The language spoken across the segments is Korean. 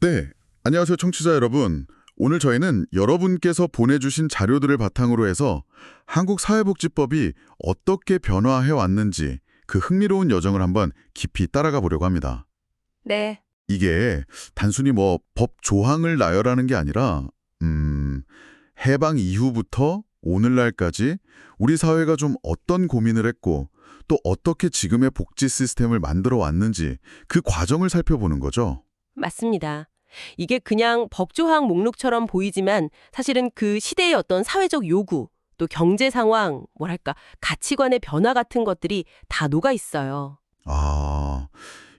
네, 안녕하세요 청취자 여러분. 오늘 저희는 여러분께서 보내주신 자료들을 바탕으로 해서 한국 사회복지법이 어떻게 변화해 왔는지 그 흥미로운 여정을 한번 깊이 따라가 보려고 합니다. 네. 이게 단순히 뭐 법 조항을 나열하는 게 아니라 음, 해방 이후부터 오늘날까지 우리 사회가 좀 어떤 고민을 했고 또 어떻게 지금의 복지 시스템을 만들어 왔는지 그 과정을 살펴보는 거죠. 맞습니다. 이게 그냥 법조항 목록처럼 보이지만 사실은 그 시대의 어떤 사회적 요구, 또 경제 상황, 뭐랄까, 가치관의 변화 같은 것들이 다 녹아 있어요. 아,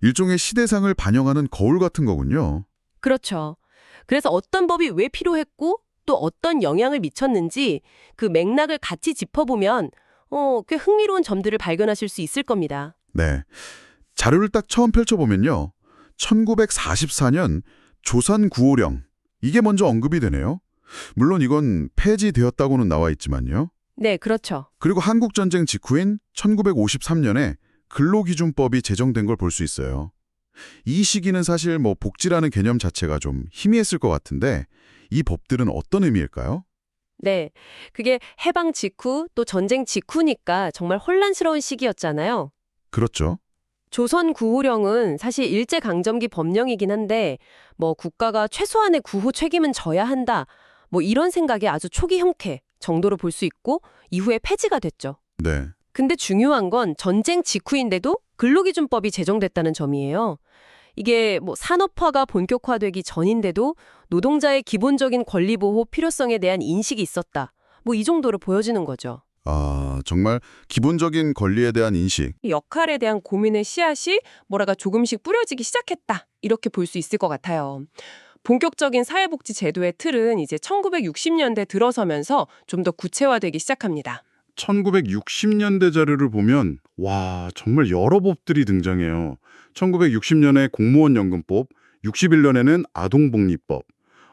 일종의 시대상을 반영하는 거울 같은 거군요. 그렇죠. 그래서 어떤 법이 왜 필요했고 또 어떤 영향을 미쳤는지 그 맥락을 같이 짚어보면 어, 꽤 흥미로운 점들을 발견하실 수 있을 겁니다. 네. 자료를 딱 처음 펼쳐보면요. 1944년 조선 구호령. 이게 먼저 언급이 되네요. 물론 이건 폐지되었다고는 나와 있지만요. 네, 그렇죠. 그리고 한국전쟁 직후인 1953년에 근로기준법이 제정된 걸 볼 수 있어요. 이 시기는 사실 뭐 복지라는 개념 자체가 좀 희미했을 것 같은데 이 법들은 어떤 의미일까요? 네. 그게 해방 직후 또 전쟁 직후니까 정말 혼란스러운 시기였잖아요. 그렇죠. 조선 구호령은 사실 일제 강점기 법령이긴 한데 뭐 국가가 최소한의 구호 책임은 져야 한다. 뭐 이런 생각의 아주 초기 형태 정도로 볼 수 있고 이후에 폐지가 됐죠. 네. 근데 중요한 건 전쟁 직후인데도 근로기준법이 제정됐다는 점이에요. 이게 뭐 산업화가 본격화되기 전인데도 노동자의 기본적인 권리 보호 필요성에 대한 인식이 있었다. 뭐 이 정도로 보여지는 거죠. 아, 정말 기본적인 권리에 대한 인식. 이 역할에 대한 고민의 씨앗이 뭐라가 조금씩 뿌려지기 시작했다. 이렇게 볼 수 있을 것 같아요. 본격적인 사회복지 제도의 틀은 이제 1960년대 들어서면서 좀 더 구체화되기 시작합니다. 1960년대 자료를 보면 와 정말 여러 법들이 등장해요. 1960년에 공무원 연금법, 61년에는 아동복리법.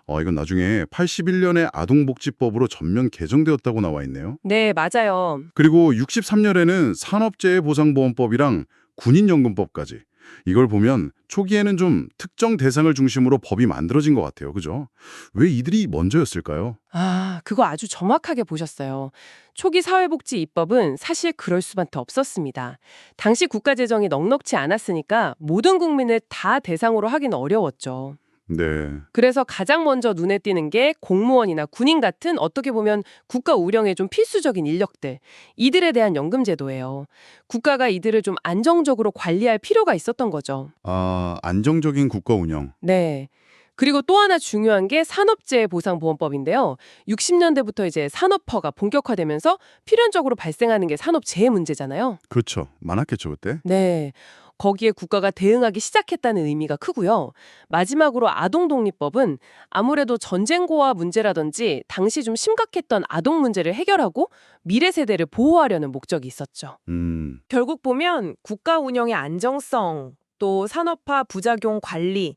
어 이건 나중에 81년에 아동복지법으로 전면 개정되었다고 나와 있네요. 네, 맞아요. 그리고 63년에는 산업재해보상보험법이랑 군인연금법까지. 이걸 보면 초기에는 좀 특정 대상을 중심으로 법이 만들어진 것 같아요. 그죠? 왜 이들이 먼저였을까요? 아, 그거 아주 정확하게 보셨어요. 초기 사회복지 입법은 사실 그럴 수밖에 없었습니다. 당시 국가 재정이 넉넉치 않았으니까 모든 국민을 다 대상으로 하긴 어려웠죠. 네. 그래서 가장 먼저 눈에 띄는 게 공무원이나 군인 같은 어떻게 보면 국가 운영에 좀 필수적인 인력들, 이들에 대한 연금 제도예요. 국가가 이들을 좀 안정적으로 관리할 필요가 있었던 거죠. 아, 안정적인 국가 운영. 네. 그리고 또 하나 중요한 게 산업재해 보상보험법인데요. 60년대부터 이제 산업화가 본격화되면서 필연적으로 발생하는 게 산업재해 문제잖아요. 그렇죠. 많았겠죠, 그때. 네. 거기에 국가가 대응하기 시작했다는 의미가 크고요. 마지막으로 아동독립법은 아무래도 전쟁고와 문제라든지 당시 좀 심각했던 아동 문제를 해결하고 미래 세대를 보호하려는 목적이 있었죠. 음. 결국 보면 국가 운영의 안정성, 또 산업화 부작용 관리,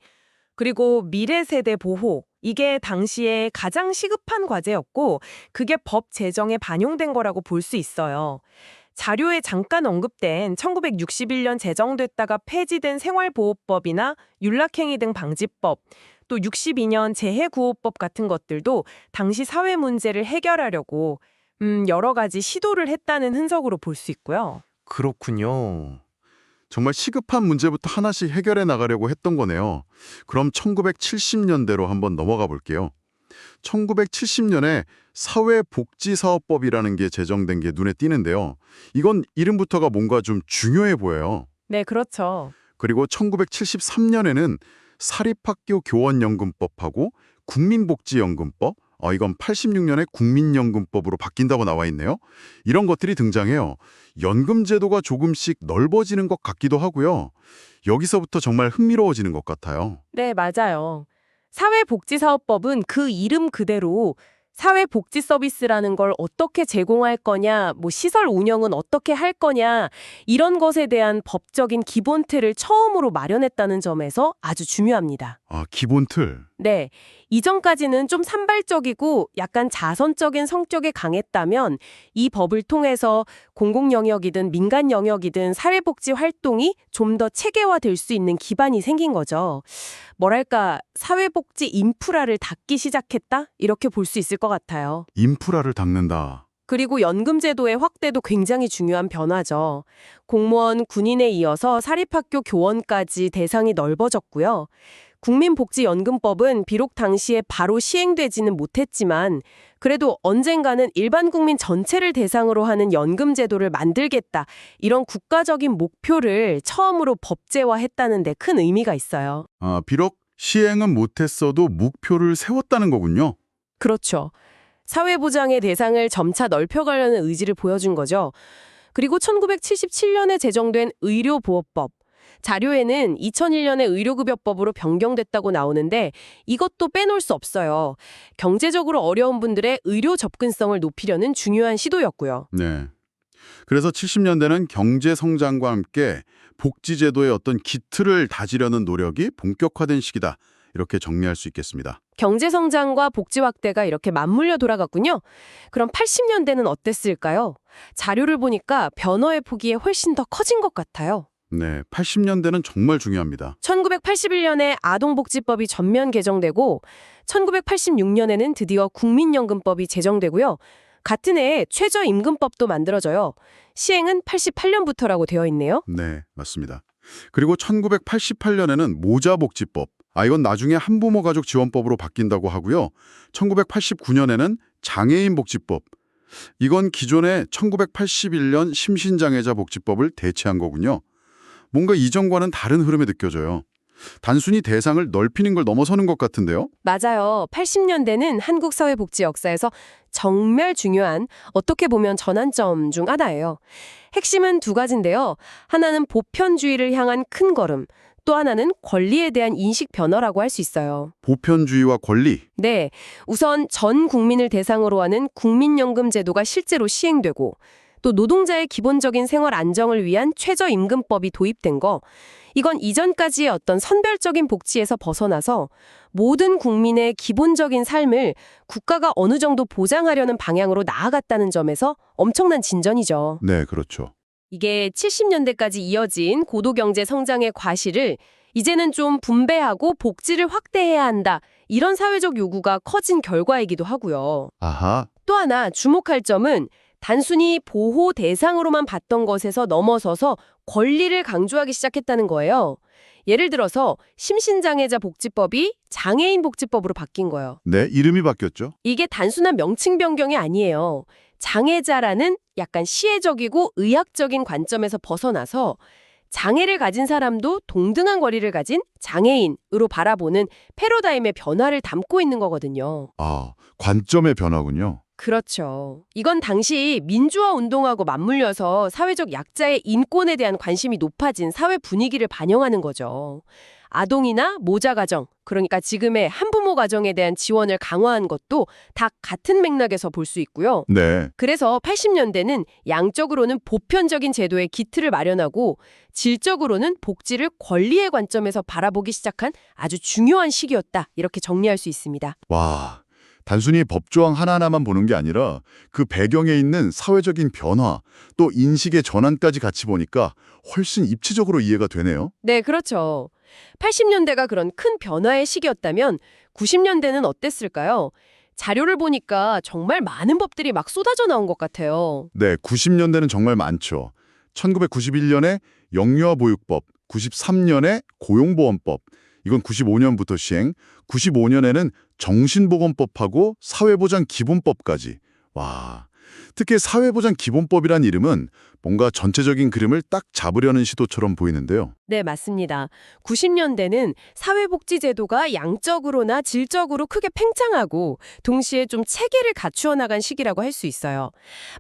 그리고 미래 세대 보호, 이게 당시에 가장 시급한 과제였고, 그게 법 제정에 반영된 거라고 볼 수 있어요. 자료에 잠깐 언급된 1961년 제정됐다가 폐지된 생활보호법이나 윤락행위 등 방지법, 또 62년 재해구호법 같은 것들도 당시 사회 문제를 해결하려고 음, 여러 가지 시도를 했다는 흔적으로 볼 수 있고요. 그렇군요. 정말 시급한 문제부터 하나씩 해결해 나가려고 했던 거네요. 그럼 1970년대로 한번 넘어가 볼게요. 1970년에 사회복지사업법이라는 게 제정된 게 눈에 띄는데요. 이건 이름부터가 뭔가 좀 중요해 보여요. 네, 그렇죠. 그리고 1973년에는 사립학교 교원연금법하고 국민복지연금법, 어, 이건 86년에 국민연금법으로 바뀐다고 나와 있네요. 이런 것들이 등장해요. 연금 제도가 조금씩 넓어지는 것 같기도 하고요. 여기서부터 정말 흥미로워지는 것 같아요. 네, 맞아요. 사회복지사업법은 그 이름 그대로 사회복지 서비스라는 걸 어떻게 제공할 거냐, 뭐 시설 운영은 어떻게 할 거냐, 이런 것에 대한 법적인 기본 틀을 처음으로 마련했다는 점에서 아주 중요합니다. 아, 기본 틀. 네. 이전까지는 좀 산발적이고 약간 자선적인 성격에 강했다면 이 법을 통해서 공공 영역이든 민간 영역이든 사회복지 활동이 좀 더 체계화될 수 있는 기반이 생긴 거죠. 뭐랄까 사회복지 인프라를 닦기 시작했다 이렇게 볼 수 있을 것 같아요. 인프라를 닦는다. 그리고 연금 제도의 확대도 굉장히 중요한 변화죠. 공무원, 군인에 이어서 사립학교 교원까지 대상이 넓어졌고요. 국민복지연금법은 비록 당시에 바로 시행되지는 못했지만 그래도 언젠가는 일반 국민 전체를 대상으로 하는 연금 제도를 만들겠다. 이런 국가적인 목표를 처음으로 법제화했다는 데 큰 의미가 있어요. 아, 비록 시행은 못했어도 목표를 세웠다는 거군요. 그렇죠. 사회보장의 대상을 점차 넓혀가려는 의지를 보여준 거죠. 그리고 1977년에 제정된 의료보호법. 자료에는 2001년에 의료급여법으로 변경됐다고 나오는데 이것도 빼놓을 수 없어요. 경제적으로 어려운 분들의 의료 접근성을 높이려는 중요한 시도였고요. 네. 그래서 70년대는 경제 성장과 함께 복지제도의 어떤 기틀을 다지려는 노력이 본격화된 시기다. 이렇게 정리할 수 있겠습니다. 경제 성장과 복지 확대가 이렇게 맞물려 돌아갔군요. 그럼 80년대는 어땠을까요? 자료를 보니까 변화의 폭이 훨씬 더 커진 것 같아요. 네, 80년대는 정말 중요합니다. 1981년에 아동복지법이 전면 개정되고 1986년에는 드디어 국민연금법이 제정되고요. 같은 해에 최저임금법도 만들어져요. 시행은 88년부터라고 되어 있네요. 네, 맞습니다. 그리고 1988년에는 모자복지법. 아, 이건 나중에 한부모 가족 지원법으로 바뀐다고 하고요. 1989년에는 장애인 복지법. 이건 기존의 1981년 심신장애자 복지법을 대체한 거군요. 뭔가 이전과는 다른 흐름이 느껴져요. 단순히 대상을 넓히는 걸 넘어서는 것 같은데요. 맞아요. 80년대는 한국 사회 복지 역사에서 정말 중요한 어떻게 보면 전환점 중 하나예요. 핵심은 두 가지인데요. 하나는 보편주의를 향한 큰 걸음, 또 하나는 권리에 대한 인식 변화라고 할 수 있어요. 보편주의와 권리. 네, 우선 전 국민을 대상으로 하는 국민연금 제도가 실제로 시행되고 또 노동자의 기본적인 생활 안정을 위한 최저임금법이 도입된 거 이건 이전까지의 어떤 선별적인 복지에서 벗어나서 모든 국민의 기본적인 삶을 국가가 어느 정도 보장하려는 방향으로 나아갔다는 점에서 엄청난 진전이죠. 네, 그렇죠. 이게 70년대까지 이어진 고도경제 성장의 과실을 이제는 좀 분배하고 복지를 확대해야 한다. 이런 사회적 요구가 커진 결과이기도 하고요. 아하. 또 하나 주목할 점은 단순히 보호 대상으로만 봤던 것에서 넘어서서 권리를 강조하기 시작했다는 거예요. 예를 들어서 심신장애자 복지법이 장애인 복지법으로 바뀐 거예요. 네, 이름이 바뀌었죠. 이게 단순한 명칭 변경이 아니에요. 장애자라는 약간 시혜적이고 의학적인 관점에서 벗어나서 장애를 가진 사람도 동등한 권리를 가진 장애인으로 바라보는 패러다임의 변화를 담고 있는 거거든요. 아, 관점의 변화군요. 그렇죠. 이건 당시 민주화 운동하고 맞물려서 사회적 약자의 인권에 대한 관심이 높아진 사회 분위기를 반영하는 거죠. 아동이나 모자 가정, 그러니까 지금의 한부모 가정에 대한 지원을 강화한 것도 다 같은 맥락에서 볼 수 있고요. 네. 그래서 80년대는 양적으로는 보편적인 제도의 기틀을 마련하고 질적으로는 복지를 권리의 관점에서 바라보기 시작한 아주 중요한 시기였다. 이렇게 정리할 수 있습니다. 와, 단순히 법조항 하나하나만 보는 게 아니라 그 배경에 있는 사회적인 변화, 또 인식의 전환까지 같이 보니까 훨씬 입체적으로 이해가 되네요. 네, 그렇죠. 80년대가 그런 큰 변화의 시기였다면 90년대는 어땠을까요? 자료를 보니까 정말 많은 법들이 막 쏟아져 나온 것 같아요. 네, 90년대는 정말 많죠. 1991년에 영유아 보육법, 93년에 고용보험법, 이건 95년부터 시행, 95년에는 정신보건법하고 사회보장 기본법까지. 와, 특히 사회보장 기본법이란 이름은 뭔가 전체적인 그림을 딱 잡으려는 시도처럼 보이는데요. 네, 맞습니다. 90년대는 사회복지제도가 양적으로나 질적으로 크게 팽창하고 동시에 좀 체계를 갖추어 나간 시기라고 할 수 있어요.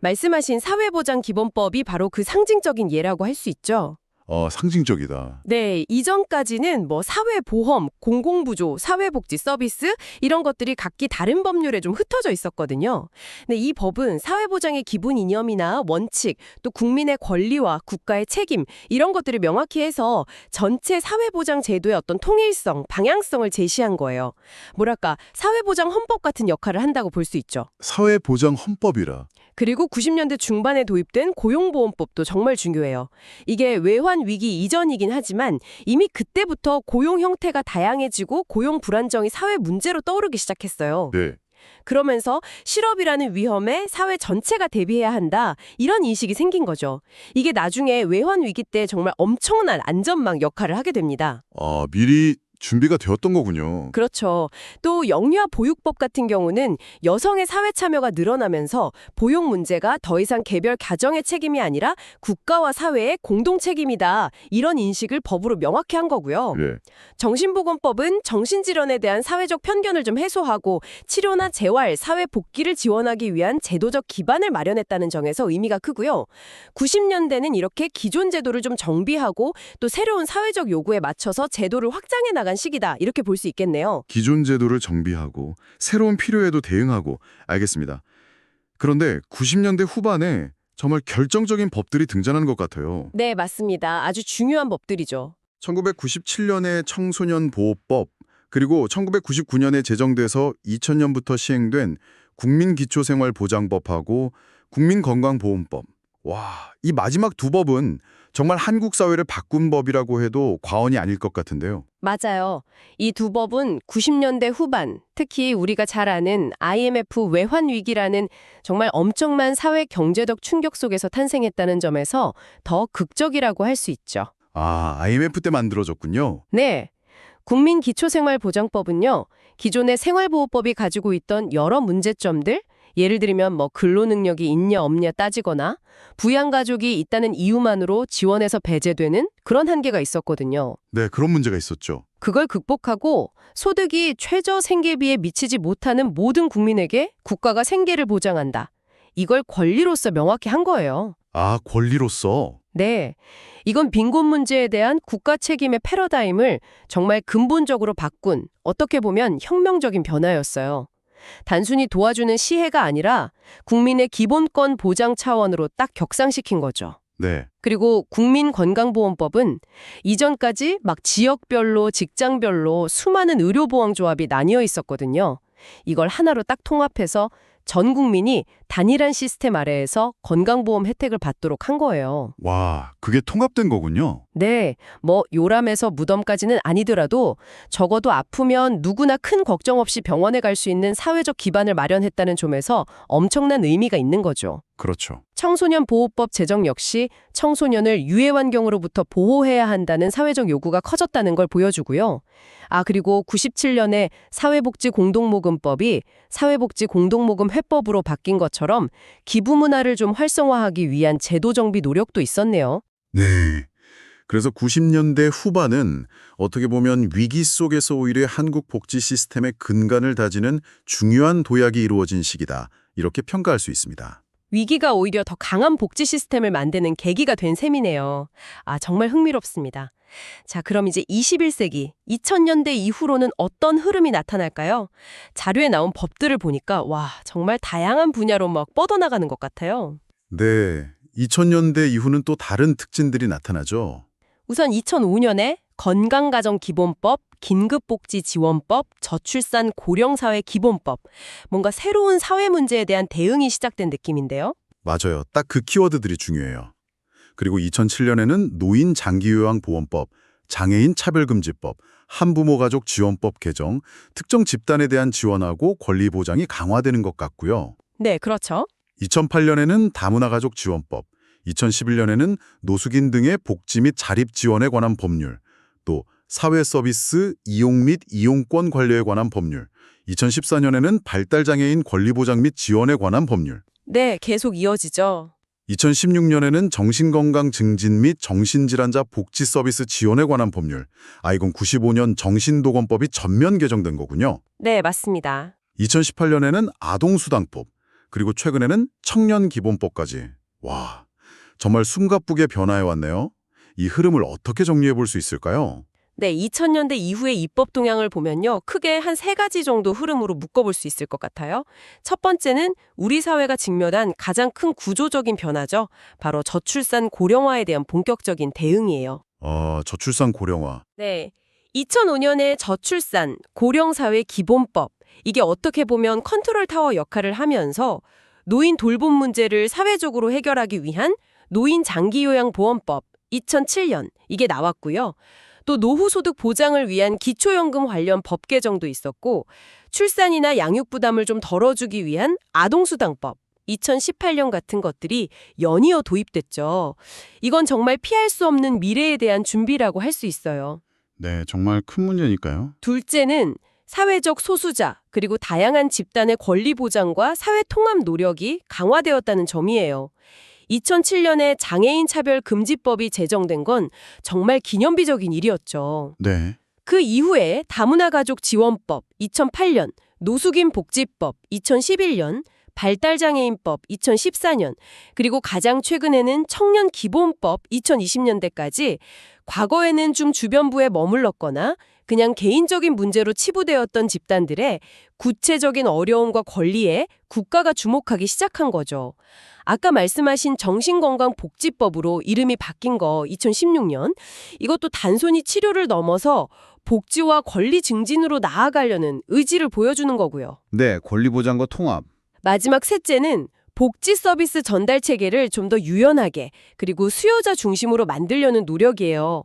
말씀하신 사회보장 기본법이 바로 그 상징적인 예라고 할 수 있죠. 어, 상징적이다. 네, 이전까지는 뭐 사회보험, 공공부조, 사회복지 서비스 이런 것들이 각기 다른 법률에 좀 흩어져 있었거든요. 근데 이 법은 사회보장의 기본 이념이나 원칙, 또 국민의 권리와 국가의 책임 이런 것들을 명확히 해서 전체 사회보장 제도의 어떤 통일성, 방향성을 제시한 거예요. 뭐랄까, 사회보장 헌법 같은 역할을 한다고 볼 수 있죠. 사회보장 헌법이라. 그리고 90년대 중반에 도입된 고용보험법도 정말 중요해요. 이게 외환 위기 이전이긴 하지만 이미 그때부터 고용 형태가 다양해지고 고용 불안정이 사회 문제로 떠오르기 시작했어요. 네. 그러면서 실업이라는 위험에 사회 전체가 대비해야 한다. 이런 인식이 생긴 거죠. 이게 나중에 외환 위기 때 정말 엄청난 안전망 역할을 하게 됩니다. 아, 미리 준비가 되었던 거군요. 그렇죠. 또 영유아 보육법 같은 경우는 여성의 사회 참여가 늘어나면서 보육 문제가 더 이상 개별 가정의 책임이 아니라 국가와 사회의 공동 책임이다. 이런 인식을 법으로 명확히 한 거고요. 네. 정신보건법은 정신질환에 대한 사회적 편견을 좀 해소하고 치료나 재활, 사회 복귀를 지원하기 위한 제도적 기반을 마련했다는 점에서 의미가 크고요. 90년대는 이렇게 기존 제도를 좀 정비하고 또 새로운 사회적 요구에 맞춰서 제도를 확장해 나간 시기다. 이렇게 볼 수 있겠네요. 기존 제도를 정비하고 새로운 필요에도 대응하고 알겠습니다. 그런데 90년대 후반에 정말 결정적인 법들이 등장하는 것 같아요. 네, 맞습니다. 아주 중요한 법들이죠. 1997년에 청소년 보호법, 그리고 1999년에 제정돼서 2000년부터 시행된 국민기초생활보장법하고 국민건강보험법. 와, 이 마지막 두 법은 정말 한국 사회를 바꾼 법이라고 해도 과언이 아닐 것 같은데요. 맞아요. 이 두 법은 90년대 후반, 특히 우리가 잘 아는 IMF 외환 위기라는 정말 엄청난 사회 경제적 충격 속에서 탄생했다는 점에서 더 극적이라고 할 수 있죠. 아, IMF 때 만들어졌군요. 네. 국민기초생활보장법은요, 기존의 생활보호법이 가지고 있던 여러 문제점들, 예를 들면 뭐 근로 능력이 있냐 없냐 따지거나 부양 가족이 있다는 이유만으로 지원에서 배제되는 그런 한계가 있었거든요. 네, 그런 문제가 있었죠. 그걸 극복하고 소득이 최저 생계비에 미치지 못하는 모든 국민에게 국가가 생계를 보장한다. 이걸 권리로서 명확히 한 거예요. 아, 권리로서. 네. 이건 빈곤 문제에 대한 국가 책임의 패러다임을 정말 근본적으로 바꾼 어떻게 보면 혁명적인 변화였어요. 단순히 도와주는 시혜가 아니라 국민의 기본권 보장 차원으로 딱 격상시킨 거죠. 네. 그리고 국민건강보험법은 이전까지 막 지역별로 직장별로 수많은 의료보험조합이 나뉘어 있었거든요. 이걸 하나로 딱 통합해서 전 국민이 단일한 시스템 아래에서 건강보험 혜택을 받도록 한 거예요. 와, 그게 통합된 거군요. 네, 뭐 요람에서 무덤까지는 아니더라도 적어도 아프면 누구나 큰 걱정 없이 병원에 갈 수 있는 사회적 기반을 마련했다는 점에서 엄청난 의미가 있는 거죠. 그렇죠. 청소년 보호법 제정 역시 청소년을 유해 환경으로부터 보호해야 한다는 사회적 요구가 커졌다는 걸 보여주고요. 아, 그리고 97년에 사회복지 공동모금법이 사회복지 공동모금 회법으로 바뀐 것처럼 기부 문화를 좀 활성화하기 위한 제도 정비 노력도 있었네요. 네. 그래서 90년대 후반은 어떻게 보면 위기 속에서 오히려 한국 복지 시스템의 근간을 다지는 중요한 도약이 이루어진 시기다. 이렇게 평가할 수 있습니다. 위기가 오히려 더 강한 복지 시스템을 만드는 계기가 된 셈이네요. 아, 정말 흥미롭습니다. 자, 그럼 이제 21세기, 2000년대 이후로는 어떤 흐름이 나타날까요? 자료에 나온 법들을 보니까 와, 정말 다양한 분야로 막 뻗어나가는 것 같아요. 네. 2000년대 이후는 또 다른 특징들이 나타나죠. 우선 2005년에 건강가정기본법, 긴급복지지원법, 저출산 고령사회 기본법, 뭔가 새로운 사회 문제에 대한 대응이 시작된 느낌인데요. 맞아요. 딱 그 키워드들이 중요해요. 그리고 2007년에는 노인 장기요양 보험법, 장애인 차별금지법, 한부모 가족 지원법 개정, 특정 집단에 대한 지원하고 권리 보장이 강화되는 것 같고요. 네, 그렇죠. 2008년에는 다문화 가족 지원법, 2011년에는 노숙인 등의 복지 및 자립 지원에 관한 법률, 또 사회 서비스 이용 및 이용권 관리에 관한 법률, 2014년에는 발달 장애인 권리 보장 및 지원에 관한 법률, 네, 계속 이어지죠. 2016년에는 정신건강 증진 및 정신질환자 복지 서비스 지원에 관한 법률, 아 이건 95년 정신도건법이 전면 개정된 거군요. 네, 맞습니다. 2018년에는 아동수당법, 그리고 최근에는 청년기본법까지. 와, 정말 숨가쁘게 변화해왔네요. 이 흐름을 어떻게 정리해 볼 수 있을까요? 네, 2000년대 이후의 입법 동향을 보면요. 크게 한 세 가지 정도 흐름으로 묶어볼 수 있을 것 같아요. 첫 번째는 우리 사회가 직면한 가장 큰 구조적인 변화죠. 바로 저출산 고령화에 대한 본격적인 대응이에요. 어, 저출산 고령화. 네. 2005년에 저출산 고령사회 기본법. 이게 어떻게 보면 컨트롤 타워 역할을 하면서 노인 돌봄 문제를 사회적으로 해결하기 위한 노인 장기요양 보험법 2007년 이게 나왔고요. 또 노후소득 보장을 위한 기초연금 관련 법 개정도 있었고 출산이나 양육 부담을 좀 덜어주기 위한 아동수당법 2018년 같은 것들이 연이어 도입됐죠. 이건 정말 피할 수 없는 미래에 대한 준비라고 할 수 있어요. 네, 정말 큰 문제니까요. 둘째는 사회적 소수자 그리고 다양한 집단의 권리 보장과 사회 통합 노력이 강화되었다는 점이에요. 2007년에 장애인 차별 금지법이 제정된 건 정말 기념비적인 일이었죠. 네. 그 이후에 다문화 가족 지원법 2008년, 노숙인 복지법 2011년, 발달장애인법 2014년, 그리고 가장 최근에는 청년 기본법 2020년대까지 과거에는 좀 주변부에 머물렀거나 그냥 개인적인 문제로 치부되었던 집단들의 구체적인 어려움과 권리에 국가가 주목하기 시작한 거죠. 아까 말씀하신 정신건강복지법으로 이름이 바뀐 거 2016년 이것도 단순히 치료를 넘어서 복지와 권리 증진으로 나아가려는 의지를 보여주는 거고요. 네, 권리 보장과 통합. 마지막 셋째는 복지 서비스 전달 체계를 좀 더 유연하게 그리고 수요자 중심으로 만들려는 노력이에요.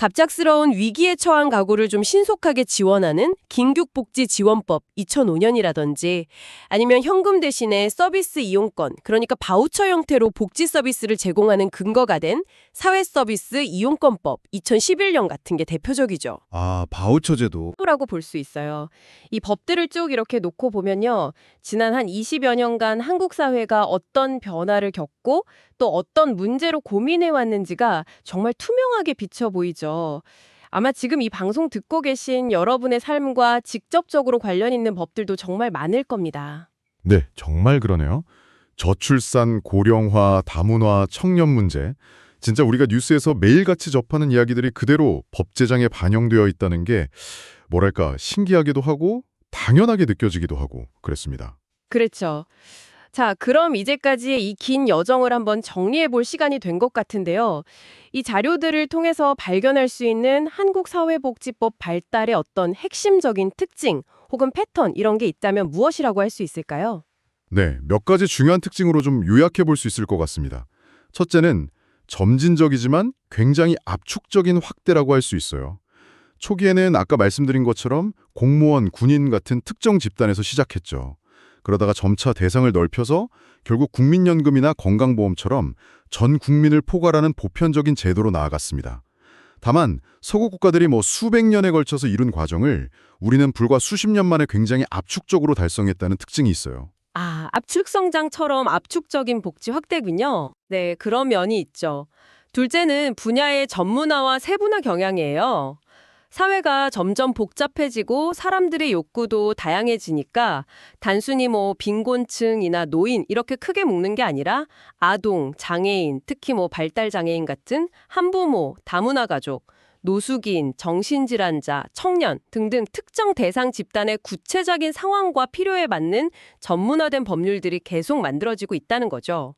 갑작스러운 위기에 처한 가구를 좀 신속하게 지원하는 긴급복지지원법 2005년이라든지 아니면 현금 대신에 서비스 이용권, 그러니까 바우처 형태로 복지 서비스를 제공하는 근거가 된 사회서비스 이용권법 2011년 같은 게 대표적이죠. 아, 바우처 제도. 라고 볼 수 있어요. 이 법들을 쭉 이렇게 놓고 보면요. 지난 한 20여 년간 한국 사회가 어떤 변화를 겪고 또 어떤 문제로 고민해 왔는지가 정말 투명하게 비쳐 보이죠. 아마 지금 이 방송 듣고 계신 여러분의 삶과 직접적으로 관련 있는 법들도 정말 많을 겁니다. 네, 정말 그러네요. 저출산, 고령화, 다문화, 청년 문제. 진짜 우리가 뉴스에서 매일같이 접하는 이야기들이 그대로 법 제정에 반영되어 있다는 게 뭐랄까 신기하기도 하고 당연하게 느껴지기도 하고 그랬습니다. 그렇죠. 자, 그럼 이제까지의 이 긴 여정을 한번 정리해 볼 시간이 된 것 같은데요. 이 자료들을 통해서 발견할 수 있는 한국 사회복지법 발달의 어떤 핵심적인 특징 혹은 패턴 이런 게 있다면 무엇이라고 할 수 있을까요? 네, 몇 가지 중요한 특징으로 좀 요약해 볼 수 있을 것 같습니다. 첫째는 점진적이지만 굉장히 압축적인 확대라고 할 수 있어요. 초기에는 아까 말씀드린 것처럼 공무원, 군인 같은 특정 집단에서 시작했죠. 그러다가 점차 대상을 넓혀서 결국 국민연금이나 건강보험처럼 전 국민을 포괄하는 보편적인 제도로 나아갔습니다. 다만 서구 국가들이 뭐 수백 년에 걸쳐서 이룬 과정을 우리는 불과 수십 년 만에 굉장히 압축적으로 달성했다는 특징이 있어요. 아, 압축 성장처럼 압축적인 복지 확대군요. 네, 그런 면이 있죠. 둘째는 분야의 전문화와 세분화 경향이에요. 사회가 점점 복잡해지고 사람들의 욕구도 다양해지니까 단순히 뭐 빈곤층이나 노인 이렇게 크게 묶는 게 아니라 아동, 장애인, 특히 뭐 발달 장애인 같은 한부모, 다문화 가족, 노숙인, 정신질환자, 청년 등등 특정 대상 집단의 구체적인 상황과 필요에 맞는 전문화된 법률들이 계속 만들어지고 있다는 거죠.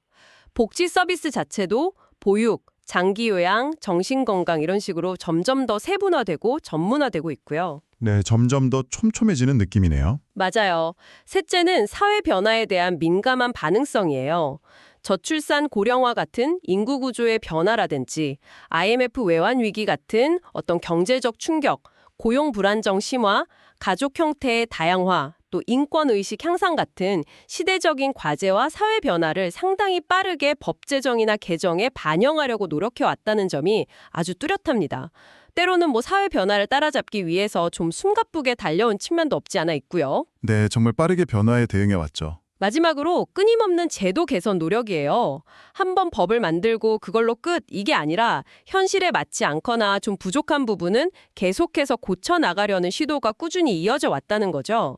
복지 서비스 자체도 보육, 장기 요양, 정신 건강 이런 식으로 점점 더 세분화되고 전문화되고 있고요. 네, 점점 더 촘촘해지는 느낌이네요. 맞아요. 셋째는 사회 변화에 대한 민감한 반응성이에요. 저출산 고령화 같은 인구 구조의 변화라든지 IMF 외환 위기 같은 어떤 경제적 충격, 고용 불안정 심화, 가족 형태의 다양화, 또 인권 의식 향상 같은 시대적인 과제와 사회 변화를 상당히 빠르게 법 제정이나 개정에 반영하려고 노력해 왔다는 점이 아주 뚜렷합니다. 때로는 뭐 사회 변화를 따라잡기 위해서 좀 숨가쁘게 달려온 측면도 없지 않아 있고요. 네, 정말 빠르게 변화에 대응해 왔죠. 마지막으로 끊임없는 제도 개선 노력이에요. 한 번 법을 만들고 그걸로 끝 이게 아니라 현실에 맞지 않거나 좀 부족한 부분은 계속해서 고쳐 나가려는 시도가 꾸준히 이어져 왔다는 거죠.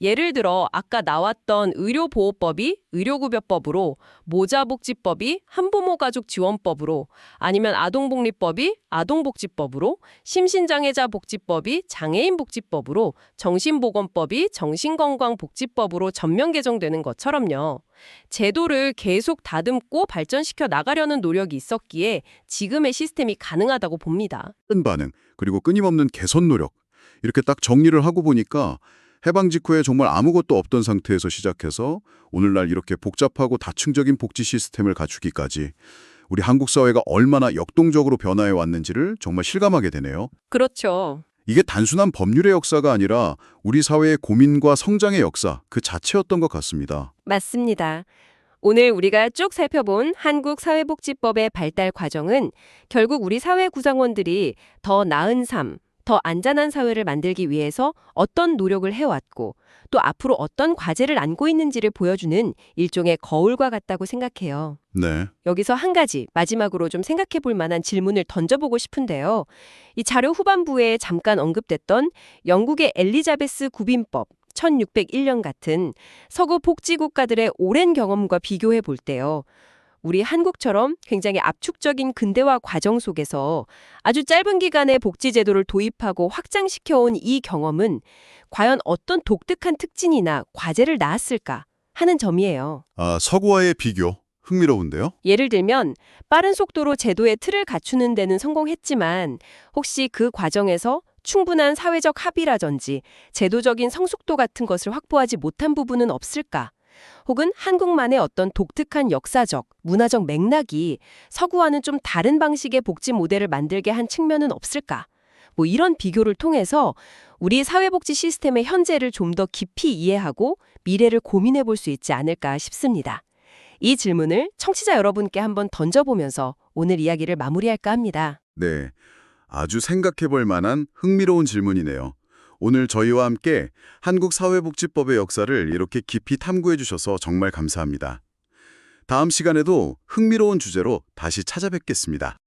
예를 들어 아까 나왔던 의료보호법이 의료급여법으로, 모자복지법이 한부모 가족 지원법으로, 아니면 아동복리법이 아동복지법으로, 심신장애자 복지법이 장애인 복지법으로, 정신보건법이 정신건강복지법으로 전면 개정되는 것처럼요. 제도를 계속 다듬고 발전시켜 나가려는 노력이 있었기에 지금의 시스템이 가능하다고 봅니다. 큰 반응, 그리고 끊임없는 개선 노력. 이렇게 딱 정리를 하고 보니까 해방 직후에 정말 아무것도 없던 상태에서 시작해서 오늘날 이렇게 복잡하고 다층적인 복지 시스템을 갖추기까지 우리 한국 사회가 얼마나 역동적으로 변화해 왔는지를 정말 실감하게 되네요. 그렇죠. 이게 단순한 법률의 역사가 아니라 우리 사회의 고민과 성장의 역사 그 자체였던 것 같습니다. 맞습니다. 오늘 우리가 쭉 살펴본 한국 사회복지법의 발달 과정은 결국 우리 사회 구성원들이 더 나은 삶, 더 안전한 사회를 만들기 위해서 어떤 노력을 해왔고 또 앞으로 어떤 과제를 안고 있는지를 보여주는 일종의 거울과 같다고 생각해요. 네. 여기서 한 가지 마지막으로 좀 생각해 볼 만한 질문을 던져보고 싶은데요. 이 자료 후반부에 잠깐 언급됐던 영국의 엘리자베스 구빈법 1601년 같은 서구 복지 국가들의 오랜 경험과 비교해 볼 때요. 우리 한국처럼 굉장히 압축적인 근대화 과정 속에서 아주 짧은 기간에 복지 제도를 도입하고 확장시켜 온 이 경험은 과연 어떤 독특한 특징이나 과제를 낳았을까 하는 점이에요. 아, 서구와의 비교. 흥미로운데요? 예를 들면 빠른 속도로 제도의 틀을 갖추는 데는 성공했지만 혹시 그 과정에서 충분한 사회적 합의라든지 제도적인 성숙도 같은 것을 확보하지 못한 부분은 없을까? 혹은 한국만의 어떤 독특한 역사적, 문화적 맥락이 서구와는 좀 다른 방식의 복지 모델을 만들게 한 측면은 없을까? 뭐 이런 비교를 통해서 우리 사회복지 시스템의 현재를 좀 더 깊이 이해하고 미래를 고민해 볼 수 있지 않을까 싶습니다. 이 질문을 청취자 여러분께 한번 던져보면서 오늘 이야기를 마무리할까 합니다. 네. 아주 생각해 볼 만한 흥미로운 질문이네요. 오늘 저희와 함께 한국 사회복지법의 역사를 이렇게 깊이 탐구해 주셔서 정말 감사합니다. 다음 시간에도 흥미로운 주제로 다시 찾아뵙겠습니다.